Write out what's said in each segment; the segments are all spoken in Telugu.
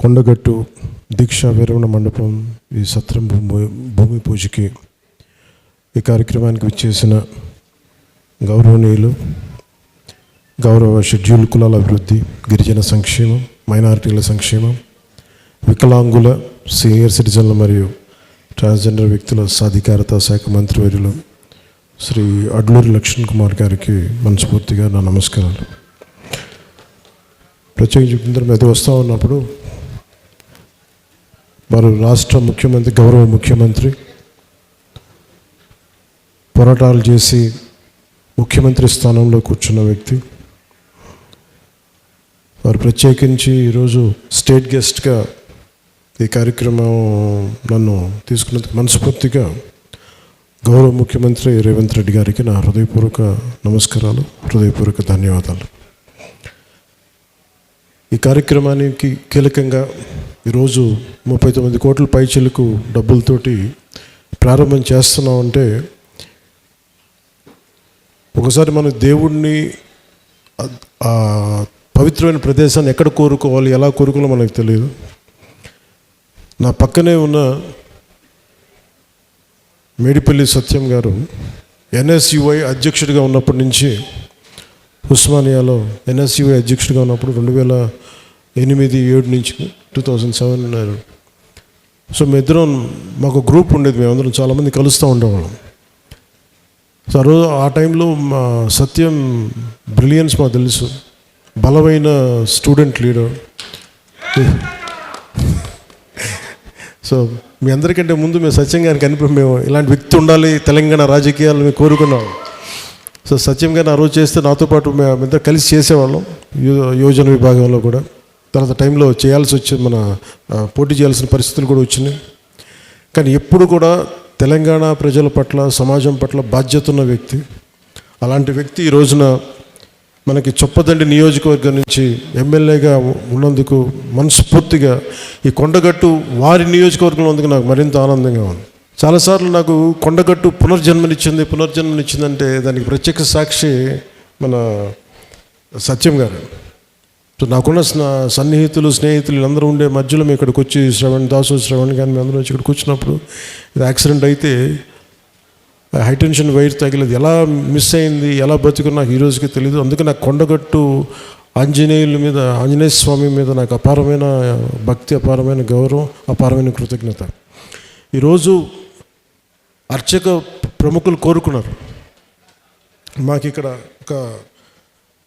కొండగట్టు దీక్షా విరమణ మండపం ఈ సత్రం భూమి భూమి పూజకి ఈ కార్యక్రమానికి విచ్చేసిన గౌరవనీయులు గౌరవ షెడ్యూల్ కులాల అభివృద్ధి గిరిజన సంక్షేమం మైనారిటీల సంక్షేమం వికలాంగుల సీనియర్ సిటిజన్ల మరియు ట్రాన్స్జెండర్ వ్యక్తుల సాధికారత శాఖ మంత్రివర్యులు శ్రీ అడ్లూరి లక్ష్మణ్ కుమార్ గారికి మనస్ఫూర్తిగా నా నమస్కారాలు. ప్రత్యేకించి ఇందరం మీద వస్తూ ఉన్నప్పుడు వారు రాష్ట్ర ముఖ్యమంత్రి గౌరవ ముఖ్యమంత్రి పోరాటాలు చేసి ముఖ్యమంత్రి స్థానంలో కూర్చున్న వ్యక్తి. వారు ప్రత్యేకించి ఈరోజు స్టేట్ గెస్ట్గా ఈ కార్యక్రమం నన్ను తీసుకున్నందుకు మనస్ఫూర్తిగా గౌరవ ముఖ్యమంత్రి రేవంత్ రెడ్డి గారికి నా హృదయపూర్వక నమస్కారాలు హృదయపూర్వక ధన్యవాదాలు. ఈ కార్యక్రమానికి కీలకంగా ఈరోజు ముప్పై తొమ్మిది కోట్ల పైచలకు డబ్బులతోటి ప్రారంభం చేస్తున్నామంటే ఒకసారి మనం దేవుణ్ణి పవిత్రమైన ప్రదేశాన్ని ఎక్కడ కోరుకోవాలి ఎలా కోరుకోవాలో మనకు తెలియదు. నా పక్కనే ఉన్న మేడిపల్లి సత్యం గారు ఎన్ఎస్యుఐ అధ్యక్షుడిగా ఉన్నప్పటి నుంచి ఉస్మానియాలో ఎన్ఎస్యుఐ అధ్యక్షుడిగా ఉన్నప్పుడు రెండు వేల ఎనిమిది ఏడు నుంచి టూ థౌజండ్ సెవెన్ సో మేమిద్దరం ఇద్దరం మాకు గ్రూప్ ఉండేది మేమందరం చాలామంది కలుస్తూ ఉండేవాళ్ళం. సో ఆ రోజు ఆ టైంలో మా సత్యం బ్రిలియన్స్ మాకు తెలుసు. బలమైన స్టూడెంట్ లీడర్. సో మీ అందరికంటే ముందు మేము సత్యం గారికి కనిపి మేము ఇలాంటి వ్యక్తి ఉండాలి తెలంగాణ రాజకీయాలు మేము కోరుకున్నాం. సో సత్యం గారిని ఆ రోజు చేస్తే నాతో పాటు మేము ఇద్దరు కలిసి చేసేవాళ్ళం యో- యోజన విభాగంలో కూడా. తర్వాత టైంలో చేయాల్సి వచ్చి మన పోటీ చేయాల్సిన పరిస్థితులు కూడా వచ్చినాయి. కానీ ఎప్పుడు కూడా తెలంగాణ ప్రజల పట్ల సమాజం పట్ల బాధ్యత ఉన్న వ్యక్తి అలాంటి వ్యక్తి ఈ రోజున మనకి చొప్పదండి నియోజకవర్గం నుంచి ఎమ్మెల్యేగా ఉన్నందుకు మనస్ఫూర్తిగా ఈ కొండగట్టు వారి నియోజకవర్గంలో ఉన్నందుకు నాకు మరింత ఆనందంగా ఉంది. చాలాసార్లు నాకు కొండగట్టు పునర్జన్మనిచ్చింది పునర్జన్మనిచ్చిందంటే దానికి ప్రత్యక్ష సాక్షి మన సత్యం గారు. సో నాకున్న సన్నిహితులు స్నేహితులు అందరూ ఉండే మధ్యలో మేము ఇక్కడికి వచ్చి శ్రవణ్ దాసు శ్రవణ్ కానీ మేము అందరం వచ్చి ఇక్కడికి వచ్చినప్పుడు ఇది యాక్సిడెంట్ అయితే హైటెన్షన్ వైర్ తగిలేదు. ఎలా మిస్ అయింది ఎలా బతుకు నాకు ఈ రోజుకి తెలియదు అందుకే నాకు కొండగట్టు ఆంజనేయుల మీద ఆంజనేయ స్వామి మీద నాకు అపారమైన భక్తి అపారమైన గౌరవం అపారమైన కృతజ్ఞత. ఈరోజు అర్చక ప్రముఖులు కోరుకున్నారు. మాకు ఇక్కడ ఒక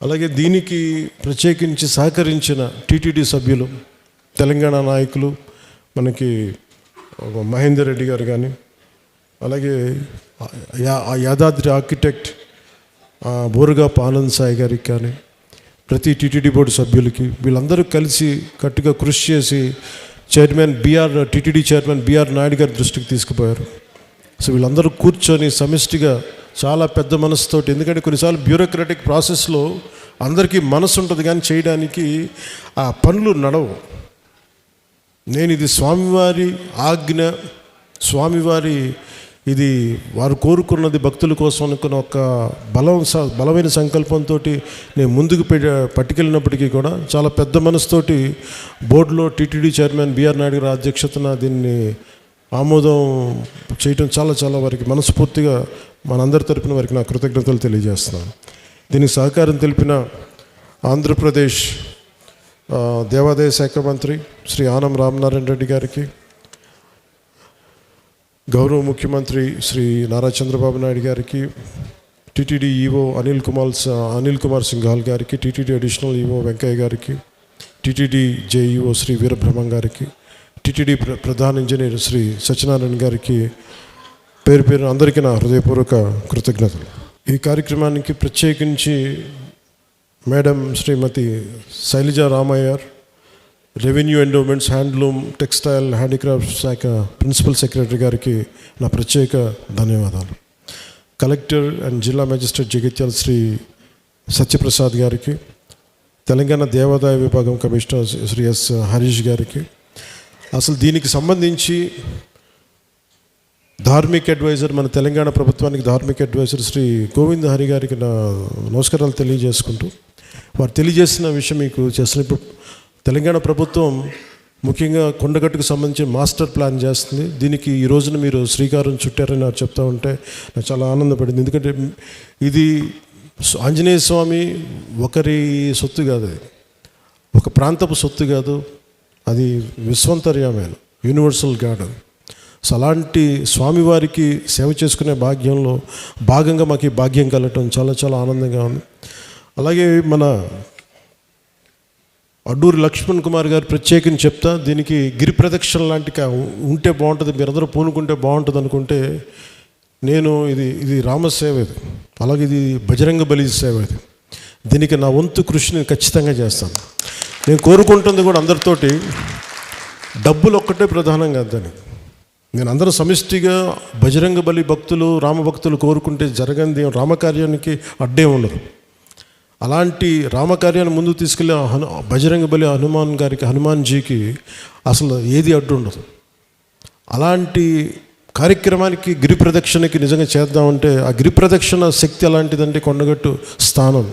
అలాగే దీనికి ప్రత్యేకించి సహకరించిన టీటీడీ సభ్యులు తెలంగాణ నాయకులు మనకి మహేందర్ రెడ్డి గారు కానీ అలాగే యా- ఆ యాదాద్రి ఆర్కిటెక్ట్ బోరుగా ఆనంద్ సాయి గారికి కానీ ప్రతి టీటీడీ బోర్డు సభ్యులకి వీళ్ళందరూ కలిసి కట్టుగా కృషి చేసి chairman B R TTD chairman B R Naidu garu దృష్టికి తీసుకుపోయారు. సో వీళ్ళందరూ కూర్చొని సమిష్టిగా చాలా పెద్ద మనసుతోటి. ఎందుకంటే కొన్నిసార్లు బ్యూరోక్రటిక్ ప్రాసెస్లో అందరికీ మనసు ఉంటుంది కానీ చేయడానికి ఆ పనులు నడవు. నేను ఇది స్వామివారి ఆజ్ఞ స్వామివారి ఇది వారు కోరుకున్నది భక్తుల కోసం అనుకున్న ఒక బలం స- బలమైన సంకల్పంతో నేను ముందుకు పట్టుకెళ్ళినప్పటికీ కూడా చాలా పెద్ద మనసుతోటి బోర్డులో టీటీడీ చైర్మన్ బిఆర్ నాయుడు గారి అధ్యక్షతన దీన్ని ఆమోదం చేయటం చాలా చాలా వారికి మనస్ఫూర్తిగా మనందరి తరపున వారికి నా కృతజ్ఞతలు తెలియజేస్తున్నాను. దీనికి సహకారం తెలిపిన ఆంధ్రప్రదేశ్ దేవాదాయ శాఖ మంత్రి శ్రీ ఆనం రామనారాయణ రెడ్డి గారికి గౌరవ ముఖ్యమంత్రి శ్రీ నారా చంద్రబాబు నాయుడు గారికి టీటీడీ ఈవో అనిల్ కుమార్ అనిల్ కుమార్ సింఘాల్ గారికి టీటీడీ అడిషనల్ ఈవో వెంకయ్య గారికి టీటీడీ జేఈఓ శ్రీ వీరబ్రహ్మం గారికి టీటీడీ ప్ర ప్రధాన ఇంజనీర్ శ్రీ సత్యనారాయణ గారికి పేరు పేరు అందరికీ నా హృదయపూర్వక కృతజ్ఞతలు. ఈ కార్యక్రమానికి ప్రత్యేకించి madam Shrimati Shailaja Ramaiyer revenue endowments handloom textile handicraft శాఖ ప్రిన్సిపల్ సెక్రటరీ గారికి నా ప్రత్యేక ధన్యవాదాలు. కలెక్టర్ అండ్ జిల్లా మేజిస్ట్రేట్ జగిత్యాల శ్రీ సత్యప్రసాద్ గారికి తెలంగాణ దేవాదాయ విభాగం కమిషనర్ శ్రీ ఎస్ హరీష్ గారికి అసలు దీనికి సంబంధించి ధార్మిక్ అడ్వైజర్ మన తెలంగాణ ప్రభుత్వానికి ధార్మిక అడ్వైజర్ శ్రీ గోవింద్ హరి గారికి నా నమస్కారాలు తెలియజేసుకుంటూ వారు తెలియజేసిన విషయం మీకు చేసిన ఇప్పుడు తెలంగాణ ప్రభుత్వం ముఖ్యంగా కొండగట్టుకు సంబంధించి మాస్టర్ ప్లాన్ చేస్తుంది. దీనికి ఈ రోజున మీరు శ్రీకారం చుట్టారని నాకు చెప్తా ఉంటే నాకు చాలా ఆనందపడింది. ఎందుకంటే ఇది ఆంజనేయ స్వామి ఒకరి సొత్తు కాదు అది. ఒక ప్రాంతపు సొత్తు కాదు. అది విశ్వంతర్యమైన యూనివర్సల్ గాడ్ సో అలాంటి స్వామివారికి సేవ చేసుకునే భాగ్యంలో భాగంగా మాకు ఈ భాగ్యం కలగటం చాలా చాలా ఆనందంగా ఉంది. అలాగే మన అడ్డూరి లక్ష్మణ్ కుమార్ గారు ప్రత్యేకించి చెప్తా దీనికి గిరి ప్రదక్షిణ లాంటి ఉంటే బాగుంటుంది మీరందరూ పూనుకుంటే బాగుంటుంది అనుకుంటే నేను ఇది ఇది రామసేవ ఇది. అలాగే ఇది బజరంగ బలి సేవ ఇది. దీనికి నా వంతు కృషిని ఖచ్చితంగా చేస్తాను. నేను కోరుకుంటుంది కూడా అందరితోటి డబ్బులు ఒక్కటే ప్రధానం కాదు దానికి. నేను అందరూ సమిష్టిగా బజరంగ బలి భక్తులు రామ భక్తులు కోరుకుంటే జరగంది రామకార్యానికి అడ్డే ఉండదు అలాంటి రామకార్యాన్ని ముందుకు తీసుకెళ్ళే హను బజరంగ బలి హనుమాన్ గారికి హనుమాన్జీకి అసలు ఏది అడ్డు ఉండదు. అలాంటి కార్యక్రమానికి గిరి ప్రదక్షిణకి నిజంగా చేద్దామంటే ఆ గిరి ప్రదక్షిణ శక్తి ఎలాంటిదంటే కొండగట్టు స్థానం.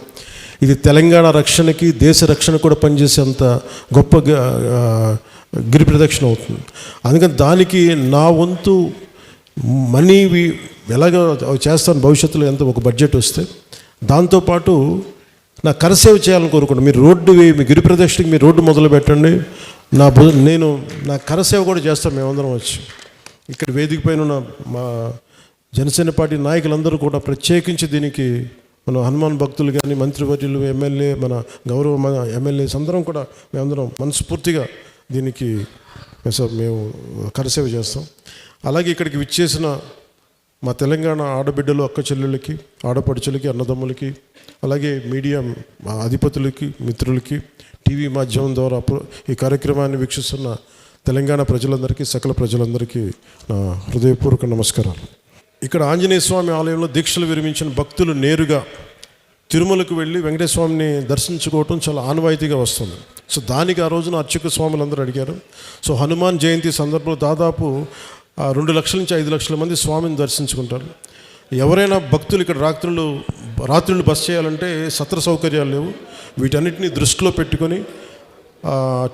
ఇది తెలంగాణ రక్షణకి దేశ రక్షణ కూడా పనిచేసేంత గొప్ప గిరి ప్రదక్షిణ అవుతుంది. అందుకని దానికి నా వంతు మనీ ఎలాగో ఎలాగ చేస్తాను భవిష్యత్తులో ఎంత ఒక బడ్జెట్ వస్తే దాంతోపాటు నా కరసేవ చేయాలని కోరుకుంటున్నాను మీరు రోడ్డు మీ గిరి ప్రదక్షిణకి మీరు రోడ్డు మొదలు పెట్టండి. నా నేను నా కరసేవ కూడా చేస్తాను మేమందరం వచ్చి. ఇక్కడ వేదిక పైన ఉన్న మా జనసేన పార్టీ నాయకులందరూ కూడా ప్రత్యేకించి దీనికి మన హనుమాన్ భక్తులు కానీ మంత్రివర్యులు ఎమ్మెల్యే మన గౌరవ మన ఎమ్మెల్యేస్ అందరం కూడా మేమందరం మనస్ఫూర్తిగా దీనికి మేము కరసేవ చేస్తాం. అలాగే ఇక్కడికి విచ్చేసిన మా తెలంగాణ ఆడబిడ్డలు అక్క చెల్లెళ్ళకి ఆడపడుచులకి అన్నదమ్ములకి అలాగే మీడియా మా అధిపతులకి మిత్రులకి టీవీ మాధ్యమం ద్వారా ఈ కార్యక్రమాన్ని వీక్షిస్తున్న తెలంగాణ ప్రజలందరికీ సకల ప్రజలందరికీ నా హృదయపూర్వక నమస్కారాలు. ఇక్కడ ఆంజనేయ స్వామి ఆలయంలో దీక్షలు విరమించిన భక్తులు నేరుగా తిరుమలకు వెళ్ళి వెంకటేశ్వరామిని దర్శించుకోవటం చాలా ఆనవాయితీగా వస్తుంది. సో దానికి ఆ రోజున అర్చక స్వాములు అందరూ అడిగారు. సో హనుమాన్ జయంతి సందర్భంలో దాదాపు ఆ, రెండు లక్షల నుంచి ఐదు లక్షల మంది స్వామిని దర్శించుకుంటారు. ఎవరైనా భక్తులు ఇక్కడ రాత్రులు రాత్రులు బస్ చేయాలంటే సత్ర సౌకర్యాలు లేవు. వీటన్నిటిని దృష్టిలో పెట్టుకొని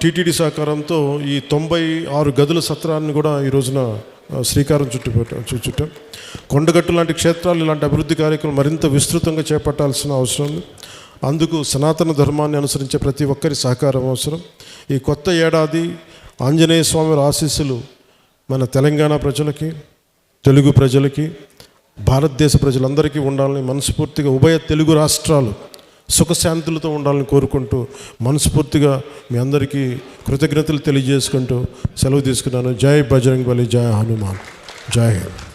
టీటీడీ సహకారంతో ఈ తొంభై ఆరు గదుల సత్రాన్ని కూడా ఈ రోజున శ్రీకారం చుట్టు పెట్ట- చుట్టాం. కొండగట్టు లాంటి క్షేత్రాలు ఇలాంటి అభివృద్ధి కార్యక్రమం మరింత విస్తృతంగా చేపట్టాల్సిన అవసరం ఉంది. అందుకు సనాతన ధర్మాన్ని అనుసరించే ప్రతి ఒక్కరి సహకారం అవసరం. ఈ కొత్త ఏడాది ఆంజనేయ స్వామి ఆశీస్సులు మన తెలంగాణ ప్రజలకి తెలుగు ప్రజలకి భారతదేశ ప్రజలందరికీ ఉండాలని మనస్ఫూర్తిగా ఉభయ తెలుగు రాష్ట్రాలు సుఖశాంతులతో ఉండాలని కోరుకుంటూ మనస్ఫూర్తిగా మీ అందరికీ కృతజ్ఞతలు తెలియజేసుకుంటూ సెలవు తీసుకున్నాను. జై బజరంగ్ బలి జై హనుమాన్. జై హింద్.